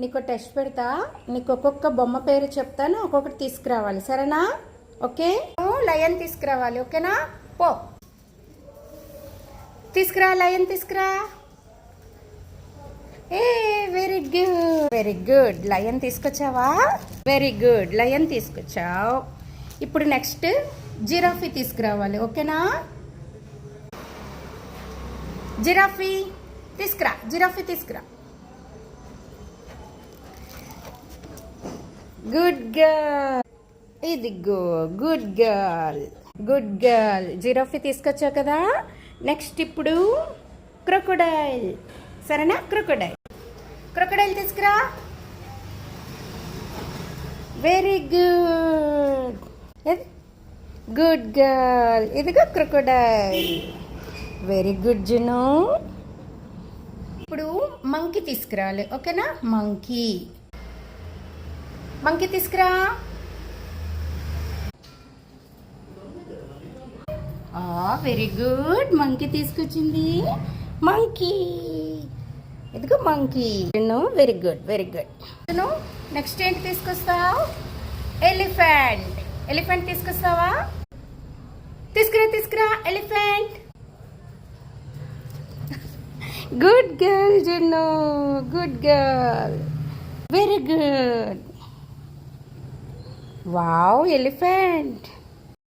నీకు టెస్ట్ పెడతా నీకు ఒక్కొక్క బొమ్మ పేరు చెప్తాను ఒక్కొక్కటి తీసుకురావాలి. సరేనా? ఓకే? లయన్ తీసుకురావాలి ఓకేనా? పో. తీసుకురా లయన్ తీసుకురా. ఏ very good very good lion తీసుకొచ్చావా? వెరీ గుడ్ లయన్ తీసుకొచ్చావు. ఇప్పుడు నెక్స్ట్ జిరాఫీ తీసుకురావాలి ఓకేనా? జిరాఫీ తీసుకురా జిరాఫీ తీసుకురా. గుడ్ గర్ల్ ఇదిగో good girl good girl giraffe తీసుకొచ్చావు కదా? నెక్స్ట్ ఇప్పుడు క్రొకొడైల్ సరేనా? క్రొకొడైల్ క్రొకొడైల్ తీసుకురా. వెరీ గుడ్ గుడ్ గర్ల్ ఇదిగో క్రొకొడైల్ వెరీ గుడ్ జును ఇప్పుడు మంకీ తీసుకురావాలి. ఓకేనా మంకీ మంకీ తీసుకురా వెరీ గుడ్ మంకీ తీసుకొచ్చింది. మంకీ ఇదిగో monkey very good very good next ఏంటి తీసుకొస్తావు? ఎలిఫెంట్ ఎలిఫెంట్ తీసుకొస్తావా? తీసుకురా తీసుకురా ఎలిఫెంట్ గుడ్ గర్ల్ జున్ను good girl very good wow elephant